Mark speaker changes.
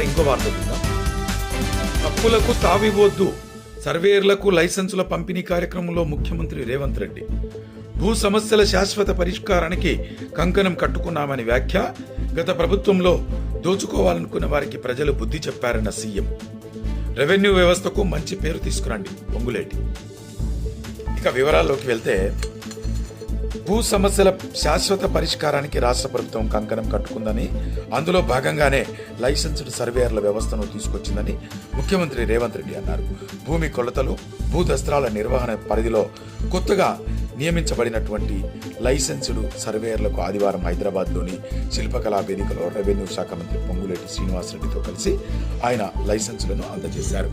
Speaker 1: ఇంకో వార్త చూద్దాం. తప్పులకు తావివద్దు సర్వేర్లకు లైసెన్సుల పంపిణీ కార్యక్రమంలో ముఖ్యమంత్రి రేవంత్ రెడ్డి. భూ సమస్యల శాశ్వత పరిష్కారానికి కంకణం కట్టుకున్నామని వ్యాఖ్య. గత ప్రభుత్వంలో దోచుకోవాలనుకున్న వారికి ప్రజలు బుద్ధి చెప్పారన్న సీఎం. రెవెన్యూ వ్యవస్థకు మంచి పేరు తీసుకురండి పొంగులేటి. ఇక వివరాల్లోకి వెళ్తే భూ సమస్యల శాశ్వత పరిష్కారానికి రాష్ట్ర ప్రభుత్వం కంకణం కట్టుకుందని అందులో భాగంగానే లైసెన్స్డ్ సర్వేయర్ల వ్యవస్థను తీసుకొచ్చిందని ముఖ్యమంత్రి రేవంత్ రెడ్డి అన్నారు. భూమి కొలతలు భూ దస్త్రాల నిర్వహణ పరిధిలో కొత్తగా నియమించబడినటువంటి లైసెన్స్డ్ సర్వేయర్లకు ఆదివారం హైదరాబాద్లోని శిల్పకళా వేదికలో రెవెన్యూ శాఖ మంత్రి పొంగులేటి శ్రీనివాసరెడ్డితో కలిసి ఆయన లైసెన్సులను అందజేశారు.